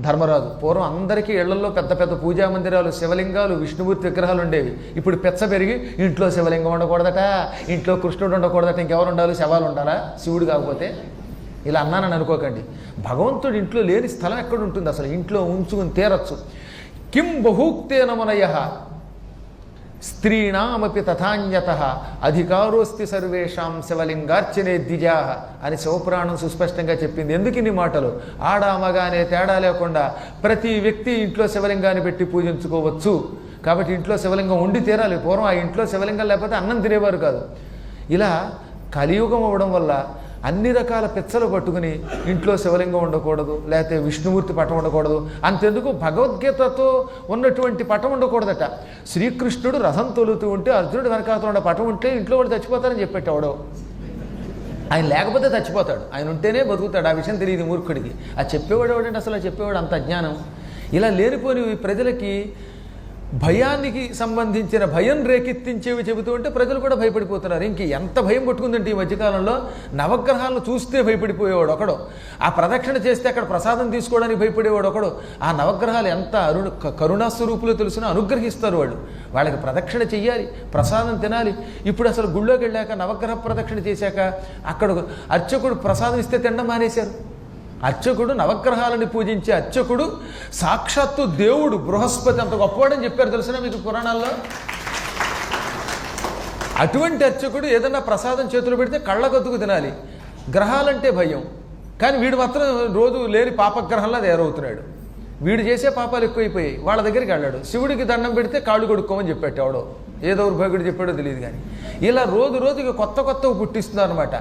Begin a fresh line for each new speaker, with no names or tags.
ధర్మరాజు. పూర్వం అందరికీ ఇళ్ళలో పెద్ద పెద్ద పూజా మందిరాలు శివలింగాలు విష్ణుమూర్తి విగ్రహాలు ఉండేవి. ఇప్పుడు పెచ్చ పెరిగి ఇంట్లో శివలింగం ఉండకూడదట ఇంట్లో కృష్ణుడు ఉండకూడదట ఇంకెవరు ఉండాలి శవాలు ఉండాలా? శివుడు కాకపోతే ఇలా అన్నానని అనుకోకండి. భగవంతుడు ఇంట్లో లేని స్థలం ఎక్కడ ఉంటుంది? అసలు ఇంట్లో ఉంచుకుని తీరచ్చు. కిం బహూక్తేనమనయ స్త్రీణామపి తథాన్యత అధికారోస్తి సర్వేషాం శివలింగార్చనే ద్విజా అని శివపురాణం సుస్పష్టంగా చెప్పింది. ఎందుకు ఇన్ని మాటలు? ఆడ తేడా లేకుండా ప్రతి వ్యక్తి ఇంట్లో శివలింగాన్ని పెట్టి పూజించుకోవచ్చు. కాబట్టి ఇంట్లో శివలింగం ఉండి తీరాలి. పూర్వం ఆ ఇంట్లో శివలింగం లేకపోతే అన్నం తినేవారు కాదు. ఇలా కలియుగం అవ్వడం వల్ల అన్ని రకాల పిచ్చలు పట్టుకుని ఇంట్లో శివలింగం ఉండకూడదు లేకపోతే విష్ణుమూర్తి పటం ఉండకూడదు. అంతెందుకు భగవద్గీతతో ఉన్నటువంటి పటం ఉండకూడదట. శ్రీకృష్ణుడు రథం తొలుతూ ఉంటే అర్జునుడు వెనకాల ఉన్న పటం ఉంటే ఇంట్లో వాడు చచ్చిపోతారని చెప్పేటవాడు ఆయన లేకపోతే చచ్చిపోతాడు. ఆయన ఉంటేనే బతుకుతాడు. ఆ విషయం తెలియదు మూర్ఖుడికి. ఆ చెప్పేవాడు ఎవడంటే అసలు ఆ చెప్పేవాడు అంత అజ్ఞానం ఇలా లేనిపోని ప్రజలకి భయానికి సంబంధించిన భయం రేకెత్తించేవి చెబుతూ ఉంటే ప్రజలు కూడా భయపడిపోతున్నారు. ఇంక ఎంత భయం పట్టుకుందంటే ఈ మధ్యకాలంలో నవగ్రహాలను చూస్తే భయపడిపోయేవాడు ఒకడు. ఆ ప్రదక్షిణ చేస్తే అక్కడ ప్రసాదం తీసుకోవడానికి భయపడేవాడు ఒకడు. ఆ నవగ్రహాలు ఎంత అరుణ కరుణాస్వరూపులో తెలిసినా అనుగ్రహిస్తారు వాళ్ళు. వాళ్ళకి ప్రదక్షిణ చెయ్యాలి ప్రసాదం తినాలి. ఇప్పుడు అసలు గుళ్ళోకి వెళ్ళాక నవగ్రహ ప్రదక్షిణ చేశాక అక్కడ అర్చకుడు ప్రసాదం ఇస్తే తినడం మానేశారు. అర్చకుడు నవగ్రహాలని పూజించే అర్చకుడు సాక్షాత్తు దేవుడు బృహస్పతి అంత గొప్పవాడని చెప్పారు తెలిసిన మీకు పురాణాల్లో? అటువంటి అర్చకుడు ఏదన్నా ప్రసాదం చేతులు పెడితే కళ్ళకద్దుకు తినాలి. గ్రహాలంటే భయం. కానీ వీడు మాత్రం రోజు లేని పాపగ్రహంలా తయారవుతున్నాడు. వీడు చేసే పాపాలు ఎక్కువైపోయాయి. వాళ్ళ దగ్గరికి వెళ్ళాడు. శివుడికి దండం పెడితే కాళ్ళు కొడుక్కోమని చెప్పాడు ఎవడో. ఏదో భోగుడు చెప్పాడో తెలియదు కానీ. ఇలా రోజు రోజుకి కొత్త కొత్తవి పుట్టిస్తున్నారు అనమాట